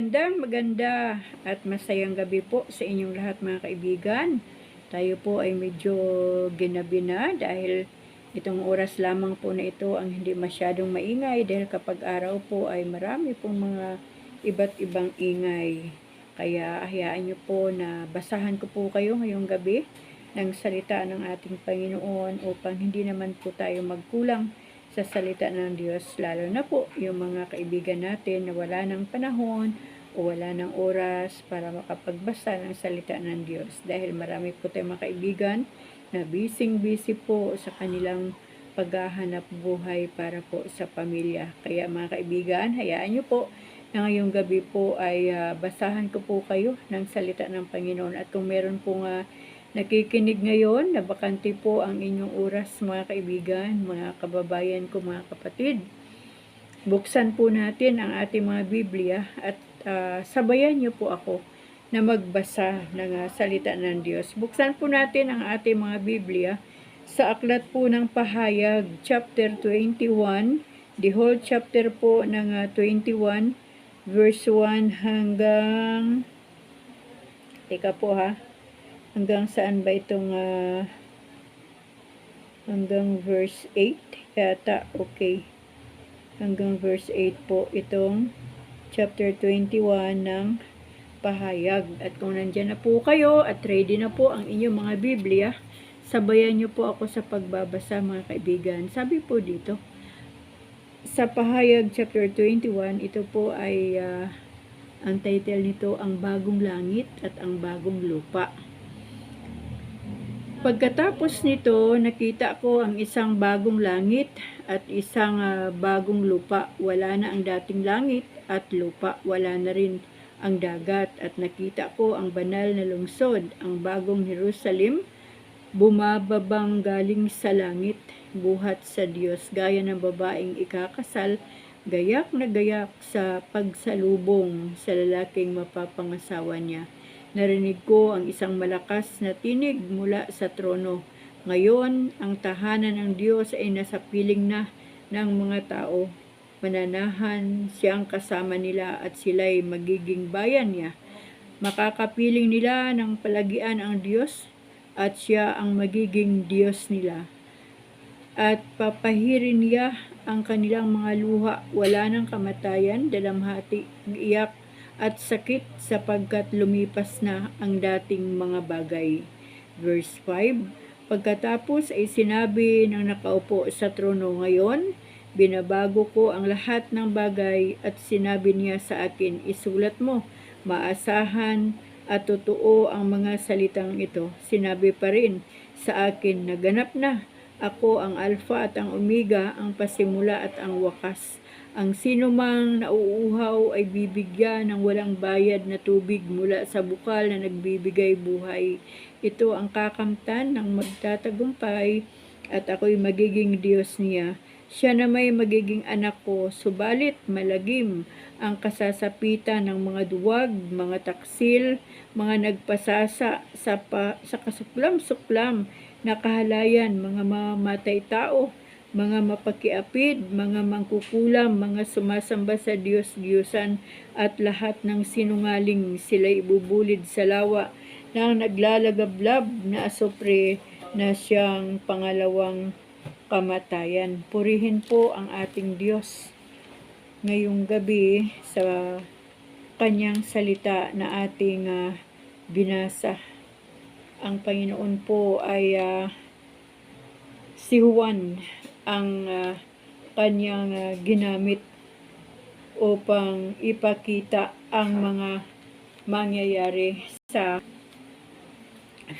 Magandang maganda at masayang gabi po sa inyong lahat mga kaibigan. Tayo po ay medyo ginabi na dahil itong oras lamang po na ito ang hindi masyadong maingay dahil kapag araw po ay marami pong mga iba't ibang ingay. Kaya hayaan niyo po na basahan ko po kayo ngayong gabi ng salita ng ating Panginoon upang hindi naman po tayo magkulang sa salita ng Diyos, lalo na po yung mga kaibigan natin na wala ng panahon o wala ng oras para makapagbasa ng salita ng Diyos. Dahil marami po tayong mga kaibigan na busy-busy po sa kanilang paghahanap buhay para po sa pamilya. Kaya mga kaibigan, hayaan nyo po na ngayong gabi po ay ah, basahan ko po kayo ng salita ng Panginoon. At kung meron po nga nakikinig ngayon, na bakante po ang inyong oras mga kaibigan, mga kababayan ko, mga kapatid. Buksan po natin ang ating mga Biblia at ah, sabayan niyo po ako na magbasa ng ah, salita ng Diyos. Buksan po natin ang ating mga Biblia sa aklat po ng Pahayag, chapter 21, the whole chapter po ng ah, 21, verse 1 hanggang, teka po ha, hanggang saan ba itong ah, hanggang verse 8 yata okay. Hanggang verse 8 po itong chapter 21 ng pahayag. At kung nandyan na po kayo at ready na po ang inyong mga Biblia sabayan niyo po ako sa pagbabasa mga kaibigan. Sabi po dito sa pahayag chapter 21 ito po ay ah, ang title nito ang bagong langit at ang bagong lupa Pagkatapos nito, nakita ko ang isang bagong langit at isang ah, bagong lupa. Wala na ang dating langit at lupa. Wala na rin ang dagat. At nakita ko ang banal na lungsod, ang bagong Jerusalem, bumababang galing sa langit, buhat sa Diyos, gaya ng babaeng ikakasal, gayak na gayak sa pagsalubong sa lalaking mapapangasawa niya. Narinig ko ang isang malakas na tinig mula sa trono. Ngayon, ang tahanan ng Diyos ay nasa piling na ng mga tao. Mananahan siyang kasama nila at sila'y magiging bayan niya. Makakapiling nila ng palagian ang Diyos at siya ang magiging Diyos nila. At papahirin niya ang kanilang mga luha. Wala ng kamatayan, dalamhati, iyak at sakit sapagkat lumipas na ang dating mga bagay. Verse 5 Pagkatapos ay sinabi ng nakaupo sa trono ngayon, binabago ko ang lahat ng bagay at sinabi niya sa akin, isulat mo, maasahan at totoo ang mga salitang ito. Sinabi pa rin sa akin, naganap na, ako ang Alpha at ang Omega, ang pasimula at ang wakas. Ang sinumang nauuhaw ay bibigyan ng walang bayad na tubig mula sa bukal na nagbibigay buhay. Ito ang kakamtan ng magtatagumpay at ako'y magiging Diyos niya. Siya na may magiging anak ko, subalit malagim ang kasasapitan ng mga duwag, mga taksil, mga nagpasasa sa, pa, sa kasuklam-suklam na kahalayan, mga mamatay tao, mga mapakiapid, mga mangkukulam, mga sumasamba sa Diyos-Diyosan at lahat ng sinungaling sila ibubulid sa lawa ng naglalagablab na asopre na siyang pangalawang kamatayan. Purihin po ang ating Diyos ngayong gabi sa kanyang salita na ating ah, binasa. Ang Panginoon po ay ah, si Juan ang ah, kanyang ah, ginamit upang ipakita ang mga mangyayari sa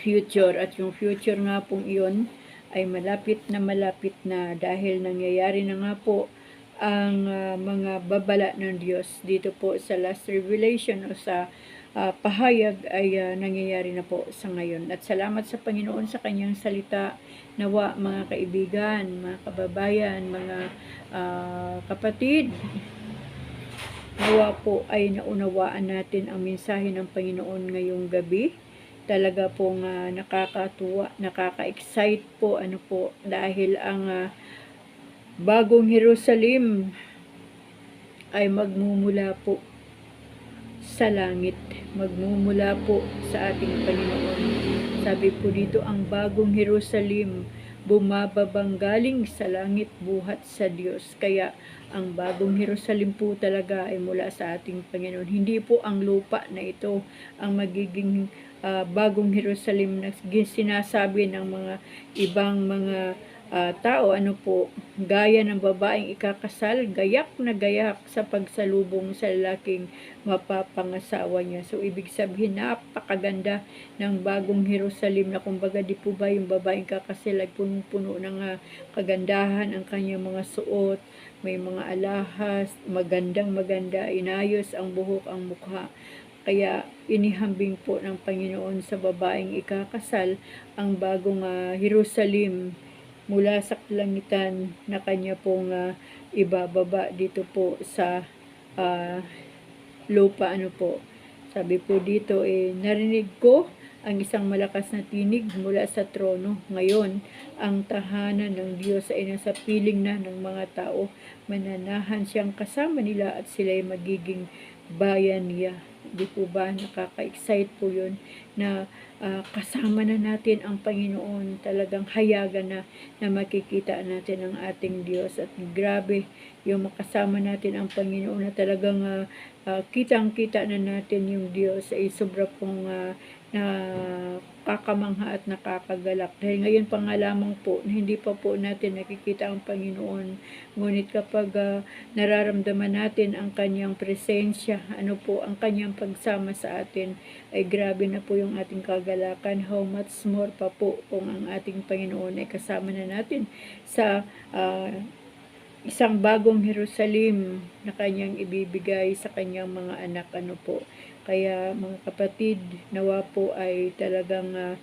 future. At yung future nga pong iyon ay malapit na malapit na dahil nangyayari na nga po ang ah, mga babala ng Diyos dito po sa last revelation o sa ah, pahayag ay ah, nangyayari na po sa ngayon. At salamat sa Panginoon sa kanyang salita nawa mga kaibigan, mga kababayan, mga ah, kapatid. Nawa po ay naunawaan natin ang mensahe ng Panginoon ngayong gabi talaga pong ah, nakakatuwa, nakaka-excite po ano po dahil ang ah, bagong Jerusalem ay magmumula po sa langit. Magmumula po sa ating Panginoon. Sabi po dito, ang bagong Jerusalem bumababang galing sa langit buhat sa Diyos. Kaya ang bagong Jerusalem po talaga ay mula sa ating Panginoon. Hindi po ang lupa na ito ang magiging ah, bagong Jerusalem na sinasabi ng mga ibang mga ah, tao, ano po, gaya ng babaeng ikakasal, gayak na gayak sa pagsalubong sa lalaking mapapangasawa niya. So, ibig sabihin, napakaganda ng bagong Jerusalem na kumbaga di po ba yung babaeng kakasal ay punong-puno ng ah, kagandahan ang kanyang mga suot, may mga alahas, magandang maganda, inayos ang buhok, ang mukha. Kaya inihambing po ng Panginoon sa babaeng ikakasal ang bagong ah, Jerusalem mula sa kalangitan na kanya pong ah, ibababa dito po sa ah, lupa ano po. Sabi po dito eh narinig ko ang isang malakas na tinig mula sa trono. Ngayon, ang tahanan ng Diyos ay nasa piling na ng mga tao. Mananahan siyang kasama nila at sila ay magiging bayan niya. Di po ba nakaka-excite po yun na ah, kasama na natin ang Panginoon. Talagang hayagan na na makikita natin ang ating Diyos. At grabe yung makasama natin ang Panginoon na talagang ah, ah, kitang-kita na natin yung Diyos ay sobra pong ah, na kakamangha at nakakagalak. Dahil ngayon pa nga lamang po hindi pa po natin nakikita ang Panginoon. Ngunit kapag ah, nararamdaman natin ang kanyang presensya, ano po, ang kanyang pagsama sa atin, ay grabe na po yung ating kagalakan. How much more pa po kung ang ating Panginoon ay kasama na natin sa ah, isang bagong Jerusalem na kanyang ibibigay sa kanyang mga anak ano po. Kaya mga kapatid, nawa po ay talagang ah,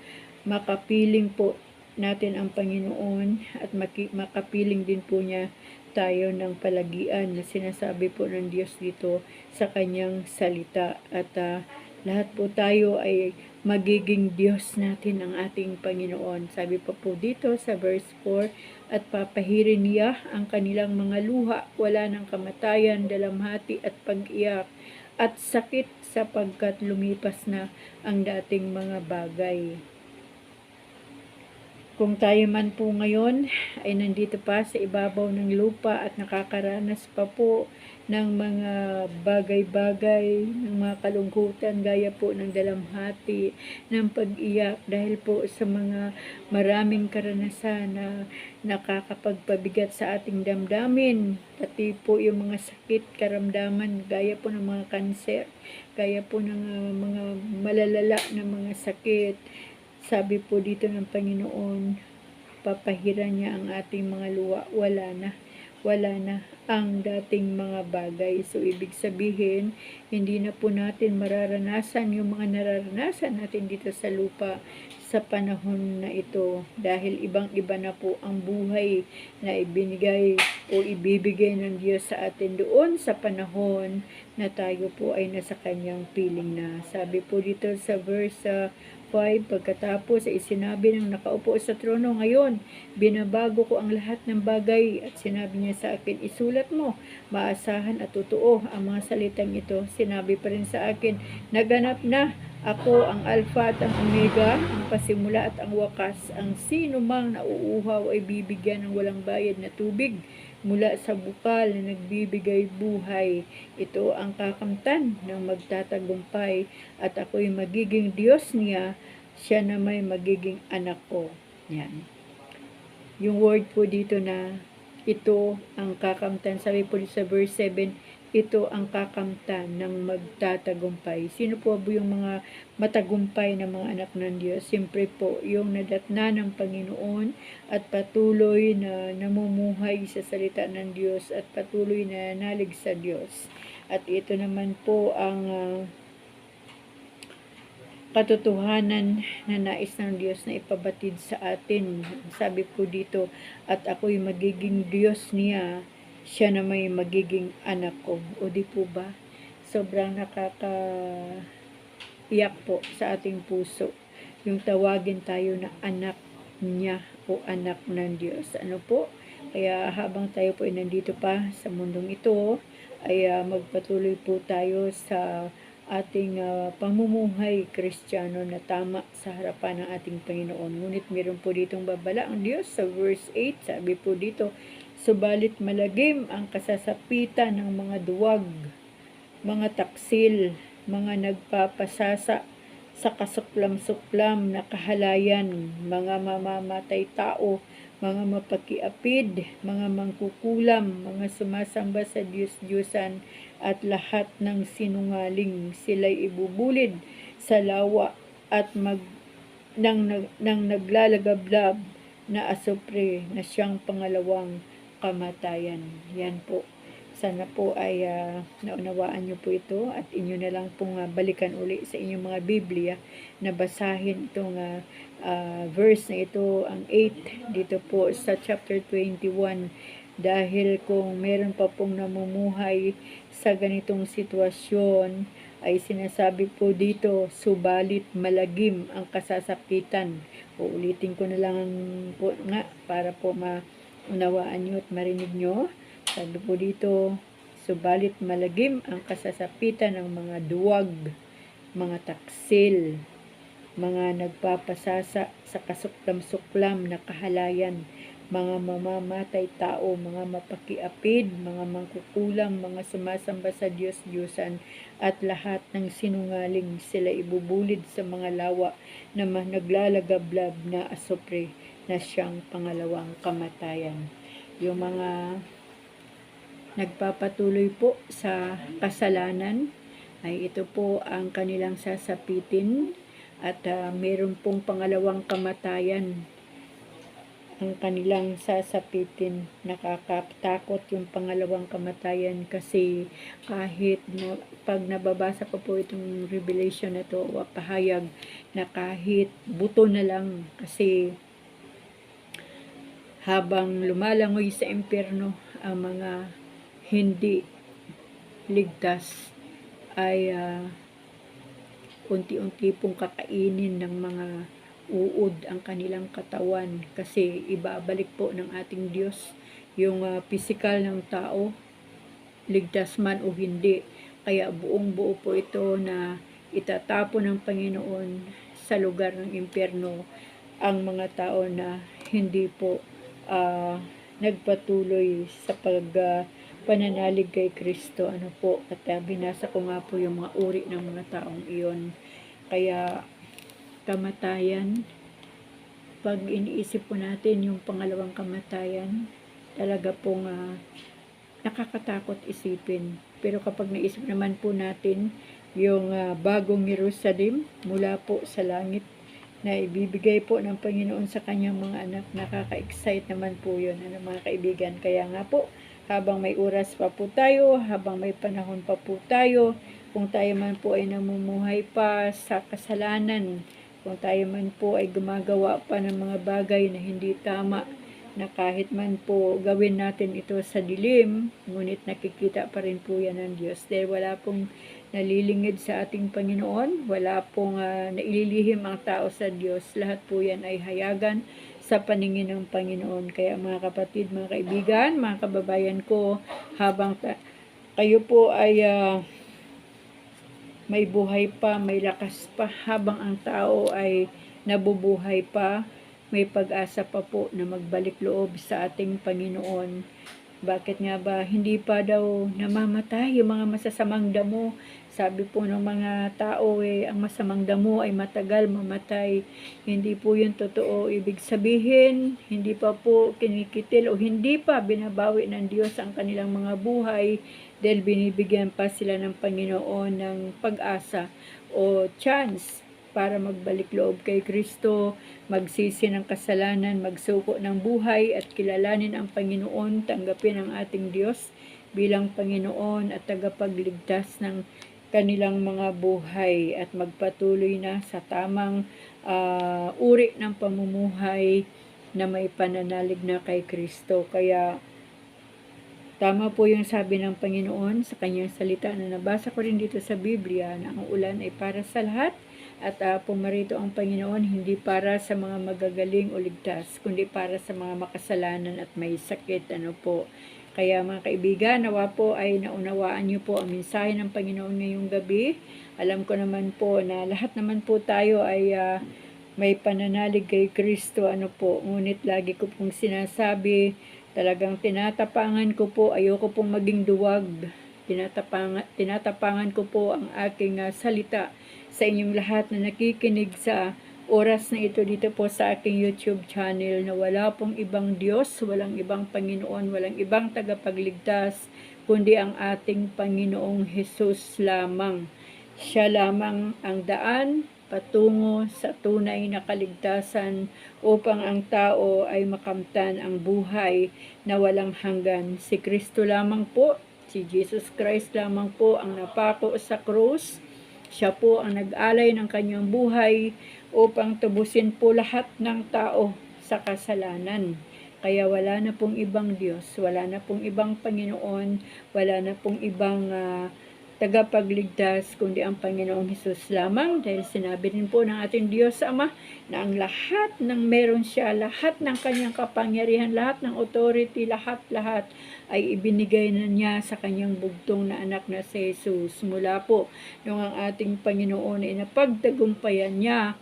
makapiling po natin ang Panginoon at makapiling din po niya tayo ng palagian na sinasabi po ng Diyos dito sa kanyang salita. At ah, lahat po tayo ay magiging Diyos natin ang ating Panginoon. Sabi pa po dito sa verse 4, at papahirin niya ang kanilang mga luha, wala ng kamatayan, dalamhati at pag-iyak, at sakit sapagkat lumipas na ang dating mga bagay. Kung tayo man po ngayon ay nandito pa sa ibabaw ng lupa at nakakaranas pa po ng mga bagay-bagay, ng mga kalungkutan gaya po ng dalamhati, ng pag-iyak dahil po sa mga maraming karanasan na nakakapagpabigat sa ating damdamin, pati po yung mga sakit, karamdaman gaya po ng mga kanser, gaya po ng uh, mga malalala na mga sakit, sabi po dito ng Panginoon, papahiran niya ang ating mga luwa. Wala na. Wala na ang dating mga bagay. So, ibig sabihin, hindi na po natin mararanasan yung mga nararanasan natin dito sa lupa sa panahon na ito dahil ibang-iba na po ang buhay na ibinigay o ibibigay ng Diyos sa atin doon sa panahon na tayo po ay nasa kanyang piling na. Sabi po dito sa verse uh, 5, pagkatapos ay sinabi ng nakaupo sa trono ngayon, binabago ko ang lahat ng bagay at sinabi niya sa akin, isulat mo, maasahan at totoo ang mga salitang ito. Sinabi pa rin sa akin, naganap na ako ang Alpha at ang Omega, ang pasimula at ang wakas. Ang sino mang nauuhaw ay bibigyan ng walang bayad na tubig mula sa bukal na nagbibigay buhay. Ito ang kakamtan ng magtatagumpay at ako'y magiging Diyos niya, siya na may magiging anak ko. Yan. Yung word po dito na ito ang kakamtan. Sabi po sa verse 7, ito ang kakamtan ng magtatagumpay. Sino po ba yung mga matagumpay na mga anak ng Diyos? Siyempre po, yung nadatna ng Panginoon at patuloy na namumuhay sa salita ng Diyos at patuloy na nalig sa Diyos. At ito naman po ang uh, katotohanan na nais ng Diyos na ipabatid sa atin. Sabi po dito, at ako'y magiging Diyos niya siya na may magiging anak ko. O di po ba? Sobrang nakaka iyak po sa ating puso. Yung tawagin tayo na anak niya o anak ng Diyos. Ano po? Kaya habang tayo po ay nandito pa sa mundong ito, ay uh, magpatuloy po tayo sa ating ah, pamumuhay kristyano na tama sa harapan ng ating Panginoon. Ngunit meron po ditong babala ang Diyos sa verse 8, sabi po dito, Subalit malagim ang kasasapitan ng mga duwag, mga taksil, mga nagpapasasa sa kasuklam-suklam na kahalayan, mga mamamatay tao, mga mapakiapid, mga mangkukulam, mga sumasamba sa Diyos-Diyusan, at lahat ng sinungaling sila'y ibubulid sa lawa at mag nang, nang, nang naglalagablab na asopre na siyang pangalawang kamatayan. Yan po. Sana po ay ah, naunawaan niyo po ito at inyo na lang pong ah, balikan uli sa inyong mga Biblia na basahin itong ah, ah, verse na ito, ang 8 dito po sa chapter 21 dahil kung meron pa pong namumuhay sa ganitong sitwasyon ay sinasabi po dito, subalit malagim ang kasasakitan. Uulitin ko na lang po nga para po maunawaan nyo at marinig nyo. Sabi po dito, subalit malagim ang kasasapitan ng mga duwag, mga taksil, mga nagpapasasa sa kasuklam-suklam na kahalayan, mga mamamatay tao, mga mapakiapid, mga mangkukulam, mga sumasamba sa Diyos-Diyusan, at lahat ng sinungaling sila ibubulid sa mga lawa na naglalagablab na asopre na siyang pangalawang kamatayan. Yung mga nagpapatuloy po sa kasalanan. Ay ito po ang kanilang sasapitin. At ah, meron pong pangalawang kamatayan. Ang kanilang sasapitin. Nakakatakot yung pangalawang kamatayan kasi kahit na, pag nababasa ko po itong revelation na to, o pahayag na kahit buto na lang. Kasi habang lumalangoy sa impyerno ang mga hindi ligtas ay ah, unti-unti pong kakainin ng mga uod ang kanilang katawan kasi ibabalik po ng ating Diyos yung uh, physical ng tao ligtas man o hindi. Kaya buong buo po ito na itatapo ng Panginoon sa lugar ng impyerno ang mga tao na hindi po ah, nagpatuloy sa pag ah, pananalig kay Kristo ano po at ah, binasa ko nga po yung mga uri ng mga taong iyon kaya kamatayan, pag iniisip po natin yung pangalawang kamatayan, talaga pong ah, nakakatakot isipin. Pero kapag naisip naman po natin yung ah, bagong Jerusalem mula po sa langit na ibibigay po ng Panginoon sa kanyang mga anak, nakaka-excite naman po yun, ano, mga kaibigan. Kaya nga po, habang may oras pa po tayo, habang may panahon pa po tayo, kung tayo man po ay namumuhay pa sa kasalanan, kung tayo man po ay gumagawa pa ng mga bagay na hindi tama, na kahit man po gawin natin ito sa dilim, ngunit nakikita pa rin po yan ng Diyos. Dahil wala pong nalilingid sa ating Panginoon, wala pong uh, naililihim ang tao sa Diyos. Lahat po yan ay hayagan sa paningin ng Panginoon. Kaya mga kapatid, mga kaibigan, mga kababayan ko, habang kayo po ay uh, may buhay pa, may lakas pa, habang ang tao ay nabubuhay pa, may pag-asa pa po na magbalik loob sa ating Panginoon. Bakit nga ba hindi pa daw namamatay yung mga masasamang damo? Sabi po ng mga tao eh, ang masamang damo ay matagal mamatay. Hindi po yun totoo. Ibig sabihin, hindi pa po kinikitil o hindi pa binabawi ng Diyos ang kanilang mga buhay dahil binibigyan pa sila ng Panginoon ng pag-asa o chance para magbalik loob kay Kristo, magsisi ng kasalanan, magsuko ng buhay at kilalanin ang Panginoon, tanggapin ang ating Diyos bilang Panginoon at tagapagligtas ng kanilang mga buhay at magpatuloy na sa tamang uh, uri ng pamumuhay na may pananalig na kay Kristo. Kaya Tama po yung sabi ng Panginoon sa kanyang salita na nabasa ko rin dito sa Biblia na ang ulan ay para sa lahat at uh, pumarito ang Panginoon hindi para sa mga magagaling o ligtas, kundi para sa mga makasalanan at may sakit. Ano po. Kaya mga kaibigan, nawa po ay naunawaan niyo po ang mensahe ng Panginoon ngayong gabi Alam ko naman po na lahat naman po tayo ay ah, may pananalig kay Kristo. Ano po, ngunit lagi ko pong sinasabi, talagang tinatapangan ko po, ayoko pong maging duwag. Tinatapangan, tinatapangan ko po ang aking ah, salita sa inyong lahat na nakikinig sa oras na ito dito po sa aking YouTube channel na wala pong ibang Diyos, walang ibang Panginoon, walang ibang tagapagligtas, kundi ang ating Panginoong Hesus lamang. Siya lamang ang daan patungo sa tunay na kaligtasan upang ang tao ay makamtan ang buhay na walang hanggan. Si Kristo lamang po, si Jesus Christ lamang po ang napako sa krus. Siya po ang nag-alay ng kanyang buhay upang tubusin po lahat ng tao sa kasalanan. Kaya wala na pong ibang Diyos, wala na pong ibang Panginoon, wala na pong ibang ah, tagapagligtas kundi ang Panginoong Hesus lamang dahil sinabi rin po ng ating Diyos Ama na ang lahat ng meron siya, lahat ng kanyang kapangyarihan, lahat ng authority, lahat-lahat ay ibinigay na niya sa kanyang bugtong na anak na si Jesus. Mula po nung ang ating Panginoon ay napagtagumpayan niya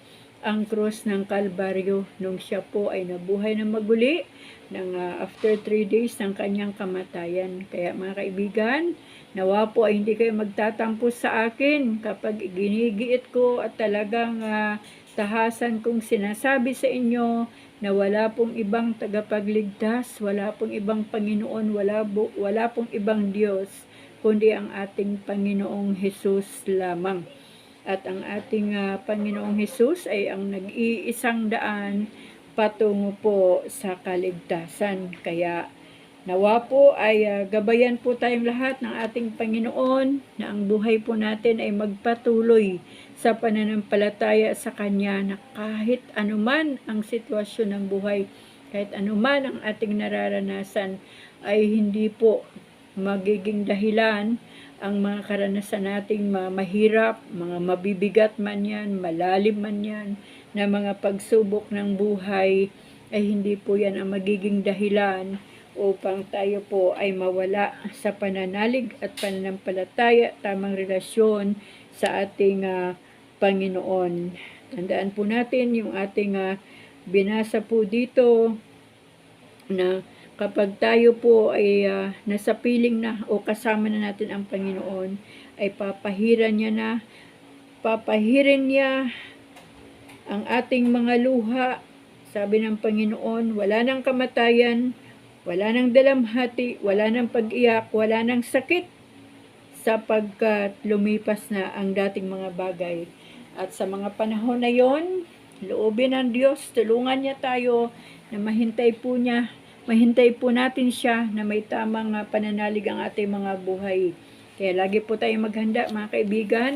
ang cross ng Kalbaryo nung siya po ay nabuhay na maguli ng ah, after 3 days ng kanyang kamatayan. Kaya mga kaibigan, nawa po ay hindi kayo magtatampo sa akin kapag ginigiit ko at talagang ah, tahasan kong sinasabi sa inyo na wala pong ibang tagapagligtas, wala pong ibang Panginoon, wala, bu- wala pong ibang Diyos, kundi ang ating Panginoong Hesus lamang. At ang ating ah, Panginoong Hesus ay ang nag-iisang daan patungo po sa kaligtasan. Kaya nawa po ay ah, gabayan po tayong lahat ng ating Panginoon na ang buhay po natin ay magpatuloy sa pananampalataya sa Kanya na kahit anuman ang sitwasyon ng buhay, kahit anuman ang ating nararanasan, ay hindi po magiging dahilan ang mga karanasan nating ma- mahirap, mga mabibigat man yan, malalim man yan, na mga pagsubok ng buhay, ay hindi po yan ang magiging dahilan upang tayo po ay mawala sa pananalig at pananampalataya, tamang relasyon sa ating ah, Panginoon. Tandaan po natin yung ating ah, binasa po dito na kapag tayo po ay ah, nasa piling na o kasama na natin ang Panginoon, ay papahiran niya na, papahirin niya ang ating mga luha. Sabi ng Panginoon, wala nang kamatayan, wala nang dalamhati, wala nang pag-iyak, wala nang sakit, sapagkat lumipas na ang dating mga bagay. At sa mga panahon na yon, loobin ng Diyos, tulungan niya tayo na mahintay po niya, mahintay po natin siya na may tamang ah, pananalig ang ating mga buhay. Kaya lagi po tayong maghanda mga kaibigan,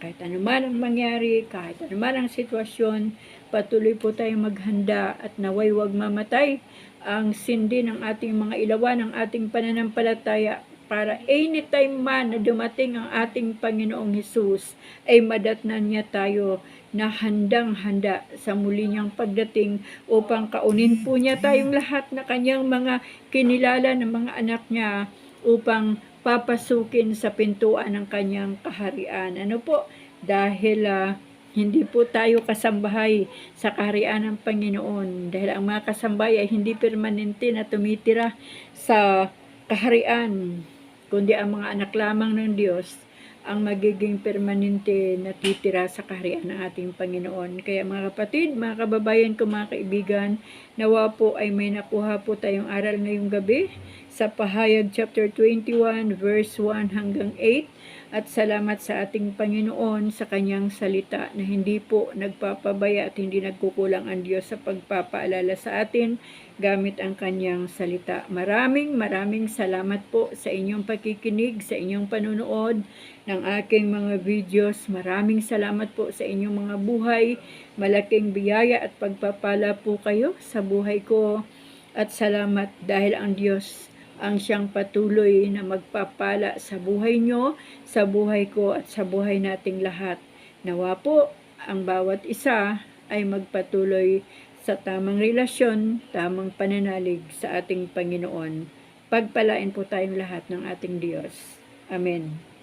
kahit anuman ang mangyari, kahit anuman ang sitwasyon, patuloy po tayong maghanda at naway wag mamatay ang sindi ng ating mga ilawan, ng ating pananampalataya para anytime man na dumating ang ating Panginoong Hesus ay madatnan niya tayo na handang-handa sa muli niyang pagdating upang kaunin po niya tayong lahat na kanyang mga kinilala ng mga anak niya upang papasukin sa pintuan ng kanyang kaharian. Ano po? Dahil ah, hindi po tayo kasambahay sa kaharian ng Panginoon. Dahil ang mga kasambahay ay hindi permanente na tumitira sa kaharian, kundi ang mga anak lamang ng Diyos ang magiging permanente na titira sa kaharian ng ating Panginoon. Kaya mga kapatid, mga kababayan ko, mga kaibigan, nawa po ay may nakuha po tayong aral ngayong gabi sa Pahayag chapter 21 verse 1 hanggang 8 at salamat sa ating Panginoon sa kanyang salita na hindi po nagpapabaya at hindi nagkukulang ang Diyos sa pagpapaalala sa atin gamit ang kanyang salita. Maraming maraming salamat po sa inyong pakikinig, sa inyong panunood ng aking mga videos. Maraming salamat po sa inyong mga buhay. Malaking biyaya at pagpapala po kayo sa buhay ko. At salamat dahil ang Diyos ang siyang patuloy na magpapala sa buhay nyo, sa buhay ko at sa buhay nating lahat. Nawa po ang bawat isa ay magpatuloy sa tamang relasyon, tamang pananalig sa ating Panginoon. Pagpalain po tayong lahat ng ating Diyos. Amen.